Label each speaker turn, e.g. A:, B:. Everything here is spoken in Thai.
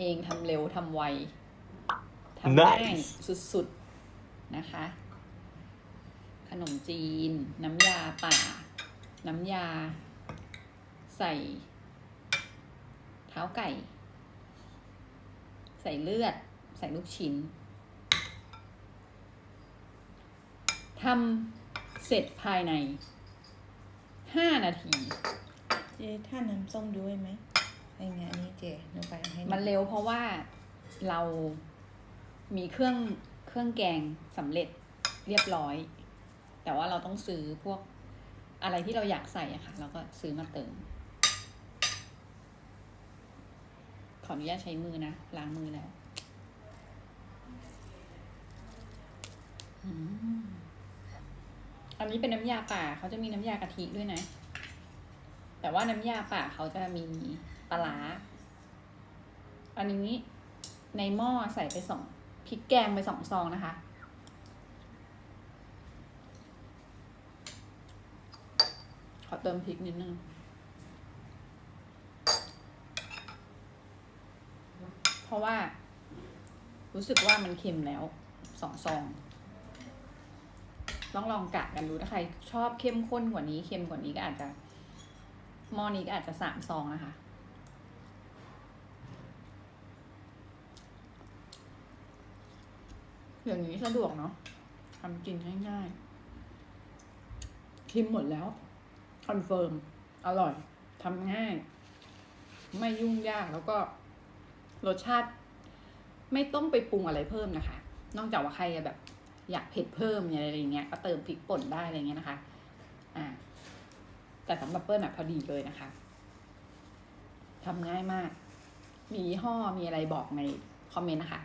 A: องทำเร็วทำไวทำง่าย
B: Nice
A: สุดๆนะคะ ขนมจีน น้ำยาป่า น้ำยา ใส่ เท้าไก่ ใส่เลือด ใส่ลูกชิ้นทำเสร็จภายในห้านาที
C: เจ๊ท่าน้ำส้มด้วยไหม
A: มันเร็วเพราะว่าเรามีเครื่องเครื่องแกงสำเร็จเรียบร้อย แต่ว่าเราต้องซื้อพวกอะไรที่เราอยากใส่อะค่ะเราก็ซื้อมาเติม ขออนุญาตใช้มือนะ ล้างมือแล้วอันนี้เป็นน้ำยาป่าเขาจะมีน้ำยากะทิด้วยนะ แต่ว่าน้ำยาป่าเขาจะมีปลาร้า อันนี้ในหม้อใส่ไปสองพริกแกงไปสองซองนะคะ ขอเติมพริกนิดนึงเพราะว่า รู้สึกว่ามันเค็มแล้วสองซองต้องลองกะกันดูถ้าใครชอบเข้มข้นกว่านี้เค็มกว่านี้ก็อาจจะหม้อนี้ก็อาจจะสามซองนะคะ อย่างนี้สะดวกเนาะทำกินง่ายๆชิมหมดแล้ว คอนเฟิร์ม อร่อยทำง่าย ไม่ยุ่งยากแล้วก็รสชาติ ไม่ต้องไปปรุงอะไรเพิ่มนะคะ นอกจากว่าใครแบบ อยากเผ็ดเพิ่มอะไรอย่างเงี้ย ก็เติมพริกป่นได้อะไรเงี้ยนะคะ อ่า แต่สำหรับเปิ้ลอะพอดีเลยนะคะทำง่ายมาก มียี่ห้อมีอะไรบอกในคอมเมนต์นะคะ